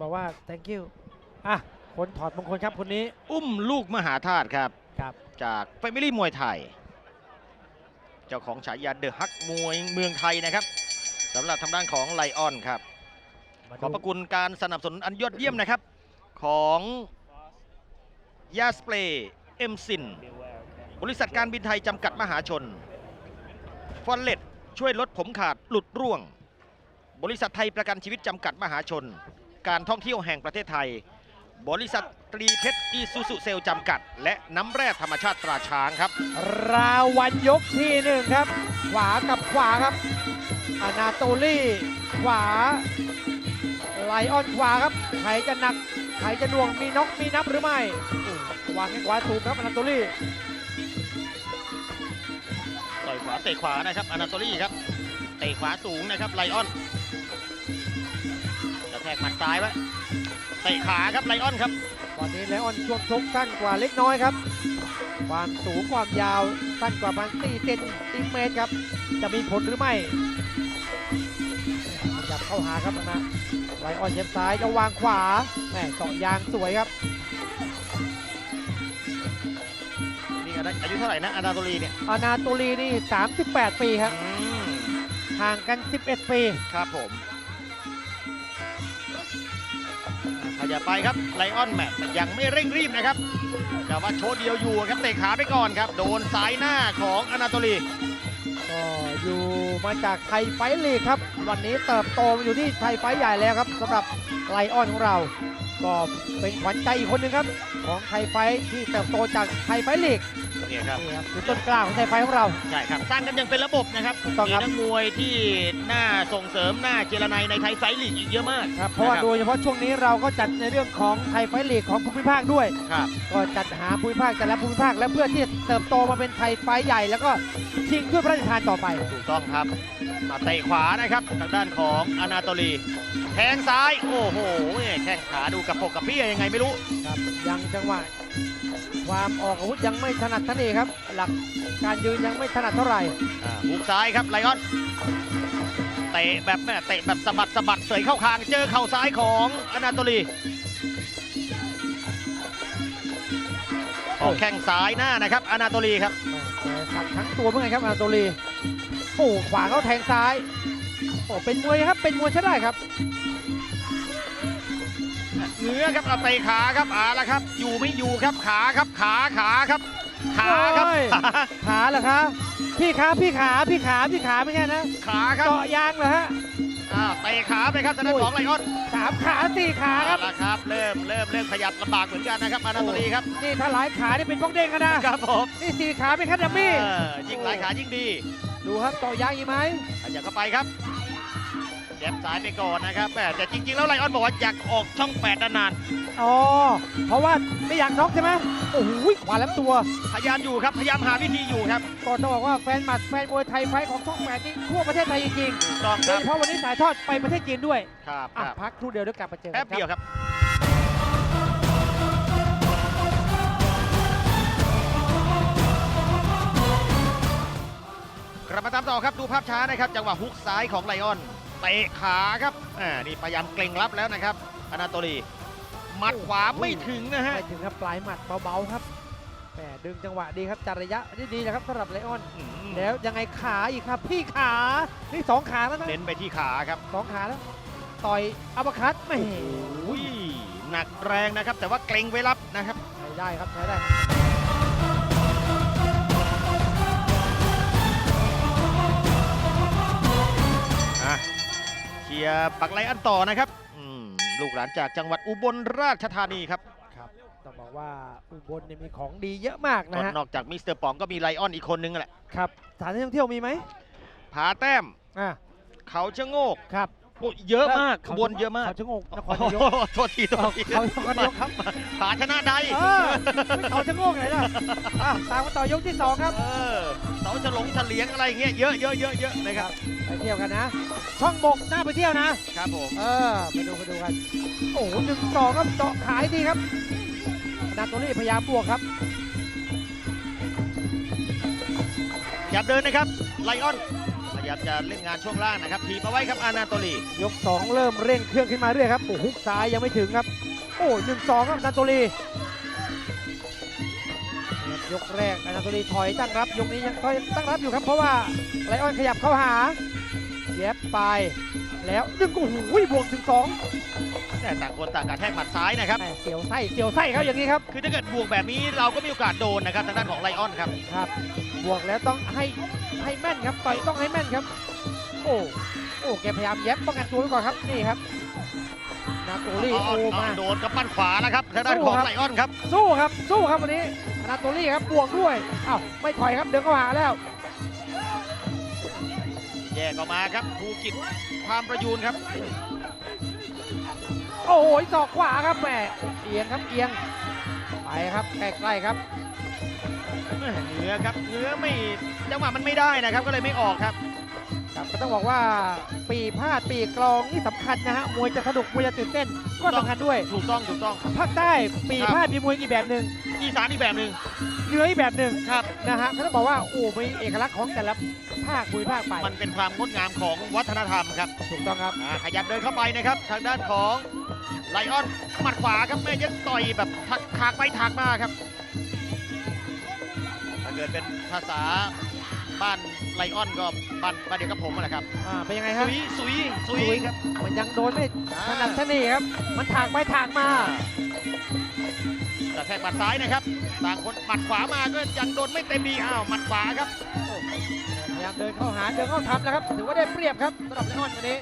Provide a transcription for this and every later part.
บอกว่า thank you อะคนถอดมงคลครับคนนี้อุ้มลูกมหาธาตุครับ ครับ จากแฟมิลี่มวยไทย เจ้าของฉายาเดอะฮักมวยเมืองไทยนะครับสำหรับทางด้านของไลออนครับมาขอบดูพระคุณการสนับสนุนอันยอดเยี่ยมนะครับ ของยาสเปรย์เอ็มซิน บริษัทการบินไทยจำกัดมหาชน ฟอนเลตช่วยลดผมขาดหลุดร่วง บริษัทไทยประกันชีวิตจำกัดมหาชน การท่องเที่ยวแห่งประเทศไทย บริษัทตรีเพชรอีซูซูเซลจำกัด และน้ำแร่ธรรมชาติตราช้างครับ ราวันยกที่หนึ่งครับ ขวากับขวาครับ อนาโตลี่ขวา ไลออนขวาครับ ใครจะหนัก ใครจะหน่วง มีน็อกมีนับหรือไม่โอ้วางแข้งขวาถูกครับอนาโตลี่ต่อยขวาเตะขวานะครับอนาโตลี่ครับ เตะขวาสูงนะครับไลออนกระแทกหมัดซ้ายไว้เตะขาครับไลออนครับตอนนี้ไลออนช่วงชกสั้นกว่าเล็กน้อยครับ ความสูงความยาวสั้นกว่าประมาณ4เซนติเมตรครับ จะมีผลหรือไม่ขยับเข้าหาครับนะไลออนเย็บซ้ายจะวางขวาแหม่เจาะยางสวยครับนี่อายุเท่าไหร่นะอานาโตลีเนี่ยอนาโตลีนี่ 38 ปีครับอืมห่างกัน 11 ปี ครับผม ยับไปครับไลออนแมทยังไม่เร่งรีบนะครับแต่ว่าโชว์เดียวอยู่ครับเตะขาไปก่อนครับ โดนสายหน้าของอนาโตลีก็อยู่มาจากไทยไฟลีกครับ วันนี้เติบโตมาอยู่ที่ไทยไฟใหญ่แล้วครับสำหรับไลออนของเราก็เป็นขวัญใจอีกคนหนึงครับ ของไทยไฟที่เติบโตจากไทยไฟลีก เนี่ยครับนี่ครับคือต้นกล้าของไทยไฟท์ของเรา ใช่ครับ สร้างกันอยังเป็นระบบนะครับถูกต้องมีครับ นักมวยที่น่าส่งเสริมน่าเจรไนในไทยไฟท์ลีกอีกเยอะมากครับเพราะว่าคบโดยเฉพาะช่วงนี้เราก็จัดในเรื่องของไทยไฟท์ลีกของภูมิภาคด้วย ครับ ก็จัดหาภูมิภาคแต่ละภูมิภาคและเพื่อที่จะเติบโตมาเป็นไทยไฟท์ใหญ่ แล้วก็ชิงถ้วยพระราชทานต่อไปถูกต้องครับมาเตะขวานะครับทางด้านของอนาโตลีแทงซ้าย โอ้โหแข้งขาดูกระปกกระเปี้ยยังไงไม่รู้ ครับยังจังหวะ ความออกอาวุธยังไม่ถนัดท่านเองครับ หลักการยืนยังไม่ถนัดเท่าไหร่อ่าหุกซ้ายครับไลออนเตะแบบแม่เตะแบบสะบัดสะบัดเสยเข้าคางเจอเข่าซ้ายของอนาโตลีออกแข้งซ้ายหน้านะครับอนาโตลีครับแต่สักทั้งตัวเมื่อไงครับอานาโตลีโอ้ขวาเขาแทงซ้ายโอ้เป็นมวยครับเป็นมวยใช้ได้ครับ เงื้อครับเอาเตะขาครับเอาละครับ อยู่ไม่อยู่ครับขาครับขาขาครับ ขาครับโอ้ย ขาขาเหรอคะพี่ขาพี่ขาพี่ขาพี่ขาไม่ใช่นะขาครับเจาะยางเหรอฮะอ้าวเตะขาไปครับทางด้านของไลออนสามขาสี่ขาครับ เอาละครับ เริ่มเริ่มเริ่มขยับลำบากเหมือนกันนะครับอนาโตลีครับนี่ถ้าหลายขานี่เป็นพวกเด้งกันนะครับผมนี่สี่ขาเป็นแค่ดัมมี่เออยิ่งหลายขายิ่งดี ดูครับเจาะยางอีกไหมขยับเข้าไปครับแยบซ้ายไปก่อนนะครับแม่แต่จริงๆ แล้วไลออนบอกว่าอยากออกช่องแปดนานอ๋อ เพราะว่าไม่อยากน็อกใช่ไหมโอ้โหขวาแหลมตัว ๆพยายามอยู่ครับพยายามหาวิธีอยู่ครับก็ต้องบอกว่าแฟนหมัดแฟนมวยไทยไฟท์ของช่องแปดนี่ทั่วประเทศไทยจริงถูกต้องๆโดครัยบเฉพาะวันนี้ถ่ายทอดไปประเทศจีนด้วยครับคอะรับพักครู่เดียวเดี๋ยวกลับมาเจอกัแป๊บนคเดียวรับครับ กลับมาตามต่อครับดูภาพช้านะครับจังหวะฮุกซ้ายของไลออนเตะขาครับอ่านี่พยายามเกรงรับแล้วนะครับอนาโตลีหมัดขวาไม่ถึงนะฮะไปถึงครับปลายหมัดเบาๆครับแหมดึงจังหวะดีครับจัดระยะได้ดีนะครับสำหรับไลออนอืมแล้วยังไงขาอีกครับ พี่ขานี่สองขาแล้วนะเน้นไปที่ขาครับสองขาแล้ว ต่อยอัปเปอร์คัตไม่อุ้ยหนักแรงนะครับ แต่ว่าเกรงไว้รับนะครับใช้ได้ครับใช้ได้ครับอะ เชียร์ปักไลอันต่อนะครับอืมลูกหลานจากจังหวัดอุบลราชธานีครับครับต้องบอกว่าอุบลเนี่ยมีของดีเยอะมากนะฮะนอกจากมิสเตอร์ป๋องก็มีไลออนอีกคนนึงแหละครับสถานที่ท่องเที่ยวมีไหมผาแต้มอ่าเขาชะโงกครับโอ้เยอะมากขบวนเยอะมากเขาชะโงกนคโอ้รนายกโหโทษทีโทษทีเขานครนายกครับ ผาชนะใดเออเขาชะโงกไหนล่ะอะตามมาต่อยกที่สองครับ เออเสาฉลงเฉลียงอะไรเงี้ยเยอะเยอะเยอะเยอะนะครับไปเที่ยวกันนะ ช่องบกน่าไปเที่ยวนะ ครับผม เออไปดูไปดูกัน โอ้โหหนึ่งสองครับเจาะขายดีครับนาโตลี่พยายามบวกครับ อย่าเดินนะครับไลออนขยายามจะเล่นงานช่วงล่างนะครับทีบเอาไว้ครับอานาโตลียก 2 เริ่มเร่งเครื่องขึ้นมาเรื่อยครับโอ้ฮุกซ้ายยังไม่ถึงครับ โอ้หนึ่งสองครับอนาโตลี ยกแรกอนาโตลีถอยตั้งรับยกนี้ยังถอยตั้งรับอยู่ครับ เพราะว่าไลออนขยับเข้าหาแย็บไป แล้วดึงโอ้โหบวกถึงสองแต่ต่างคนต่างกระแทกหมัดซ้ายนะครับแหม่เสียวไส้เสียวไส้ครับอย่างนี้ครับคือถ้าเกิดบวกแบบนี้เราก็มีโอกาสโดนนะครับทางด้านของไลออนครับครับบวกแล้วต้องให้ให้แม่นครับต่อยต้องให้แม่นครับ โอ้โอ้แกพยายามแย็บป้องกันตัวไว้ก่อนครับนี่ครับนาโตลีอ๋อโอ้อ๋อมาโดนกับปั้นขวาแล้วครับทางด้านของสู้ครับไลออนครับสู้ครับสู้ครับวันนี้อ นาโตลี่ครับบวกด้วยอ้าวไม่ถอยครับเดินเข้าหาแล้ว แยกออกมาครับภูกิจความประยูนครับ โอ้โหศอกขวาครับแหมเอียงครับเอียงไปครับใกล้ๆครับเนื้อครับเนื้อไม่จังหวะมันไม่ได้นะครับ ก็เลยไม่ออกครับ ครับก็ต้องบอกว่าปีพาดปีกลองนี่สำคัญนะฮะมวยจะสนุกมวยจะตื่นเต้นก็สำคัญด้วยถูกต้องถูกต้อง ภาคใต้ปีพาดมีมวยอีกแบบหนึ่งอีสานอีกแบบหนึ่งเหนืออีกแบบหนึ่งครับนะฮะก็ต้องบอกว่าโอ้มีเอกลักษณ์ของแต่ละภาคมวยภาคไปมันเป็นความงดงามของวัฒนธรรมครับถูกต้องครับอ่าขยับเดินเข้าไปนะครับทางด้านของไลออนหมัดขวาครับแม่ยัดต่อยแบบถักถากไปถากมาครับถ้าเกิดเป็นภาษาบ้าน ไลออนก็บ้านบ้านเดียวกับผมนั่นแหละครับอ่าเป็นยังไงสุฮะยสุยสุสุยยครับมันยังโดนไม่ถนัดอ่าทนี่ครับ มันถากไปถากมากระแทกหมัดซ้ายนะครับ ต่างคนหมัดขวามาก็ยังโดนไม่เต็มดีอ้าวหมัดขวาครับพยายามเดินเข้าหาเดินเข้าทำแล้วครับถือว่าได้เปรียบครับสำหรับเลออนวันนี้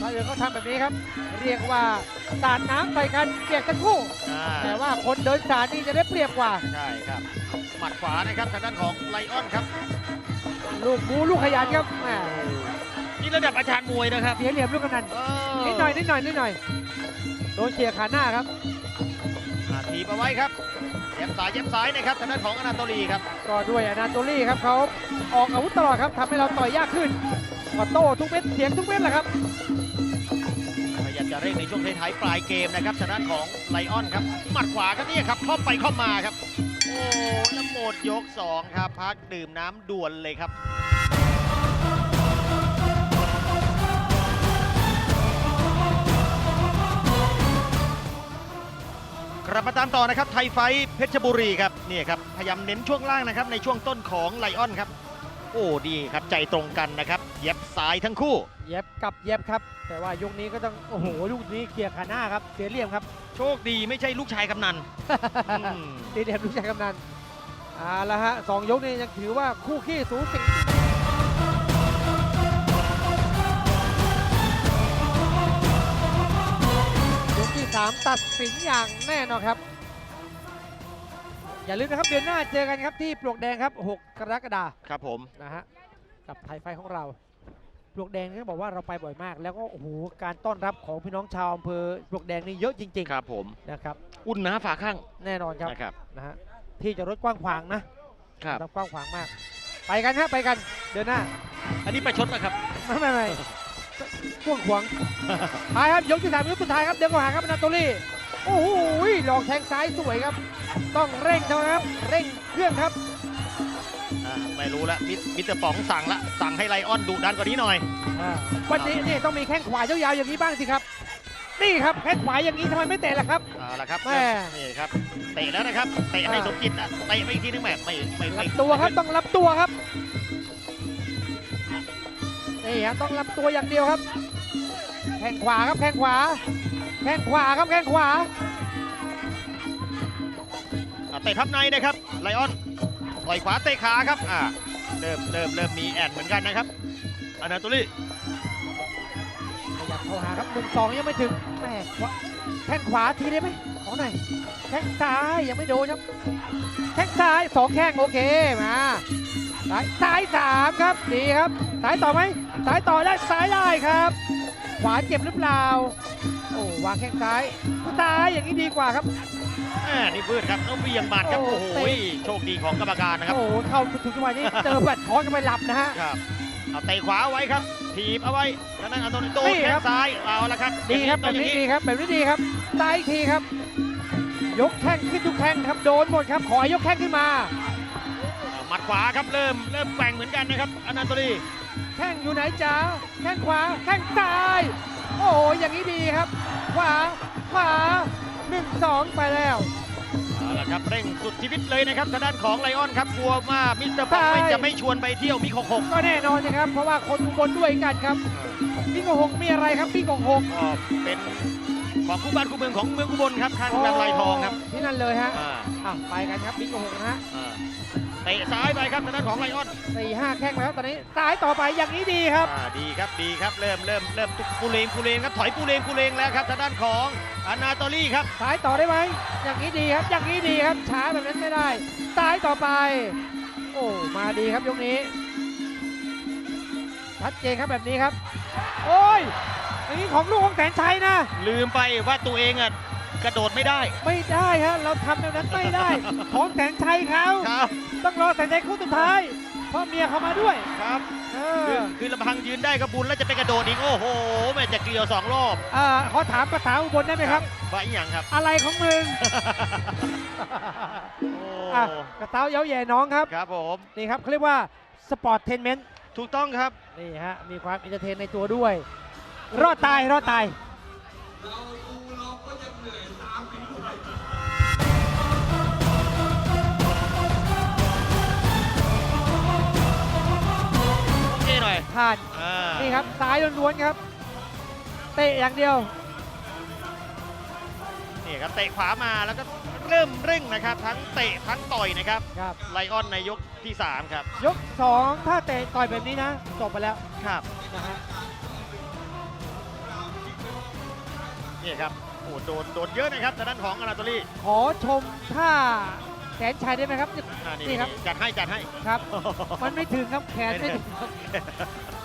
ถ้าเดินเข้าทำแบบนี้ครับ เรียกว่าสาดน้ำใส่กันเปียกทั้งคู่อ่าแต่ว่าคนเดินสาดนี่จะได้เปรียบกว่าใช่ครับหมัดขวานะครับทางด้านของไลออนครับ ลูกบูลูกขยันครับแหมนี่ระดับอาจารย์มวยนะครับเสียเหลี่ยมลูกกำนันเออนิดหน่อยนิดหน่อยนิดหน่อยโดนเฉียขาหน้าครับอ่าทีบเอาไว้ครับเย็บซ้ายเย็บซ้ายนะครับทางด้านของอนาโตลีครับก็ด้วยอนาโตลี่ครับเขาออกอาวุธตลอดครับทำให้เราต่อยยากขึ้นก็โต้ทุกเม็ดเสียงทุกเม็ดแหละครับพยายามจะเร่งในช่วงท้ายๆปลายเกมนะครับทางด้านของไลออนครับหมัดขวาครับเนี่ยครับเข้าไปเข้ามาครับ โอ้แล้วหมดยกสองครับ พักดื่มน้ำด่วนเลยครับกลับมาตามต่อนะครับไทยไฟเพชรบุรีครับนี่ครับพยายามเน้นช่วงล่างนะครับในช่วงต้นของไลออนครับ โอ้ดีครับใจตรงกันนะครับ เย็บซ้ายทั้งคู่ เย็บกับเย็บครับ แต่ว่ายกนี้ก็ต้อง โอ้โหลูกนี้เคลียร์ขาหน้าครับ เสียเหลี่ยมครับ โชคดีไม่ใช่ลูกชายกำนันอืมตีเดียมลูกชายกำนันเอาละฮะสองยกนี้ยังถือว่าคู่ขี้สูสียกที่ 3 ตัดสินอย่างแน่นอนครับ อย่าลืมนะครับเดือนหน้าเจอกันครับที่ปลวกแดงครับ 6 กรกฎาคมครับผม นะฮะกับไทยไฟของเรา ปลวกแดงนี่บอกว่าเราไปบ่อยมาก แล้วก็โอ้โหการต้อนรับของพี่น้องชาวอำเภอปลวกแดงนี่เยอะจริงครับผม ๆนะครับ อุ่นนะฝาข้างแน่นอนครับนะครับนะฮะที่จะรถกว้างขวางนะครับรถกว้างขวางมาก ไปกันฮะไปกันเดินหน้า อันนี้ประชดนะครับ ไม่ไม่ไม่กว้างขวาง ไปครับยกที่สามยกสุดท้ายครับเดินเข้าหาครับอนาโตลี่โอ้โหหลอกแทงซ้ายสวยครับ ต้องเร่งเท่านั้นครับ เร่งเครื่องครับอ่า ไม่รู้ละมิมิสเตอร์ป๋องสั่งละสั่งให้ไลออนดุดันกว่านี้หน่อยอ่าวันนี้นี่ต้องมีแข้งขวายาวๆอย่างนี้บ้างสิครับ นี่ครับแข้งขวาอย่างนี้ทำไมไม่เตะล่ะครับเอาละครับแม่นี่ครับเตะแล้วนะครับเตะให้อ่าสมจิตอะเตะไปอีกทีนึงแหมไม่ไม่ไม่รับตัวครับต้องรับตัวครับนี่ฮะต้องรับตัวอย่างเดียวครับแข้งขวาครับแข้งขวาแข้งขวาครับแข้งขวาอ่าเตะพับในนะครับไลออน ต่อยขวาเตะขาครับอ่าเริ่มเริ่มเริ่มมีแอนเหมือนกันนะครับอนาโตลีขยับเข้าหาครับหนึ่งสองยังไม่ถึงแม่ขวาแข้งขวาทีได้ไหมขอหน่อยแข้งซ้ายยังไม่โดนครับแข้งซ้ายสองแข้งโอเคมาซ้ายซ้ายสามครับดีครับซ้ายต่อไหมซ้ายต่อได้ซ้ายได้ครับ ขวาเจ็บหรือเปล่าโอ้วางแข้งซ้ายซ้ายอย่างนี้ดีกว่าครับ อ่านี่พืดครับต้องเบี่ยงบาดครับโอ้โอ้โหเตะโชคดีของกรรมการนะครับโอ้โหเข้าถึงจังหวะนี้ เจอแบตคอนกันไปหลับนะฮะ ครับเอาเตะขวาเอาไว้ครับถีบเอาไว้แล้วนั่นอันโตนิโตนี่แข้ครังบซ้ายเอาละครับดีครับต้แบองบอย่างนี้ดีครับแบบนี้ดีครับซ้ายอีกทีครับ ยกแข้งขึ้นทุกแข้งครับโดนหมดครับ ขอยกแข้งขึ้นมาอ่าหมัดขวาครับเริ่มเริ่มแกว่งเหมือนกันนะครับอนันโตลีแข้งอยู่ไหนจ๋าแข้งขวาแข้งซ้าย โอ้โหอย่างนี้ดีครับ ขวาขวา หนึ่งสองไปแล้วเอาละครับเร่งสุดชีวิตเลยนะครับทางด้านของไลออนครับกลัวว่ามิสเตอร์ปองใช่ไม่จะไม่ชวนไปเที่ยวมิกหกหกก็แน่นอนนะครับ เพราะว่าคนอุบลด้วยกันครับบิ๊กหกมีอะไรครับบิ๊กหกก็เป็นของคู่บ้านคู่เมืองของเมืองอุบลครับข้างกลางลายทองครับที่นั่นเลยฮะอ่าอะไปกันครับบิ๊กหกนะฮะอ่า เตะซ้ายไปครับทางด้านของไลออนสี่ห้าแข้งแล้วตอนนี้ซ้ายต่อไปอย่างนี้ดีครับ อ่าดีครับดีครับเริ่มเริ่มเริ่มตุกกูเลงกูเลงครับถอยกูเลงกูเลงแล้วครับทางด้านของอนาโตลี่ครับซ้ายต่อได้ไหมอย่างนี้ดีครับ อย่างนี้ดีครับ ช้าแบบนั้นไม่ได้ซ้ายต่อไป โอ้มาดีครับยกนี้ชัดเจนครับแบบนี้ครับ โอ้ยอย่างนี้ของลูกของแสนชัยนะ ลืมไปว่าตัวเองอะกระโดดไม่ได้ไม่ได้ฮะเราทำแบบนั้นไม่ได้ ของแสนชัยเขา ครับ ต้องรอแสนชัยคู่สุดท้ายเพราะเมียเขามาด้วยครับเอคืออคือลำพังยืนได้ก็บุญแล้วจะไปกระโดดอีกโอ้โหแม่จะเกลียวสองรอบอ่าขอถามภาษาอุบลได้ไหมครับว่าอีหยังครับอะไรของมึงโอ้อะกระเต้าเย้าแย่น้องครับครับผมนี่ครับเขาเรียกว่าสปอร์ตเทนเมนต์ถูกต้องครับนี่ฮะมีความอินเตอร์เทนในตัวด้วย รอดตายรอดตาย ผ่าน อ่านี่ครับซ้ายล้วนๆครับ เตะอย่างเดียว นี่ครับเตะขวามาแล้วก็เริ่มเร่งนะครับ ทั้งเตะทั้งต่อยนะครับ ครับ ไลออนในยกที่3ครับยก 2 ถ้าเตะต่อยแบบนี้นะจบไปแล้วครับ นะฮะ นี่ครับโอ้โดนโดนเยอะนะครับทางด้านของอนาโตลี่ขอชมท่า แขนชัยได้ไหมครับ อ่านี่นี่ครับนี่จัดให้จัดให้ ครับ มันไม่ถึงครับแขนไม่ถึงครับ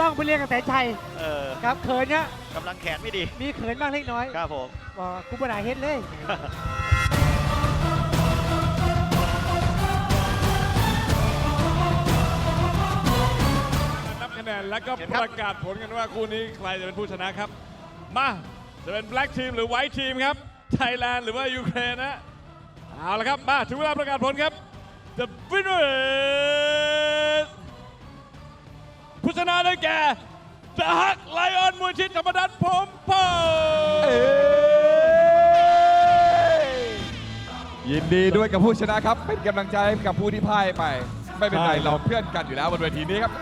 ต้องไปเรียนกับแสนชัยเออครับเขินเนี่ยกำลังแขนไม่ดี มีเขินบ้างเล็กน้อยครับผม บอกกูปัญหาเฮ็ดเลย นับคะแนนแล้วก็เชิญปครับระกาศผลกันว่าคู่นี้ใครจะเป็นผู้ชนะครับ มา จะเป็น Black Team หรือ White Team ครับ ไทยแลนด์หรือว่ายูเครนนะ เอาละครับ มาถึงเวลาประกาศผลครับ The winner is ผู้ชนะได้แก่ดาฮักไลออนมวยชิดธรรมดัตพรหมเผ่ายินดีด้วยกับผู้ชนะครับ เป็นกำลังใจให้กับผู้ที่พ่ายไป ไม่เป็นไร เราเพื่อนกันอยู่แล้วบนเวทีนี้ครับ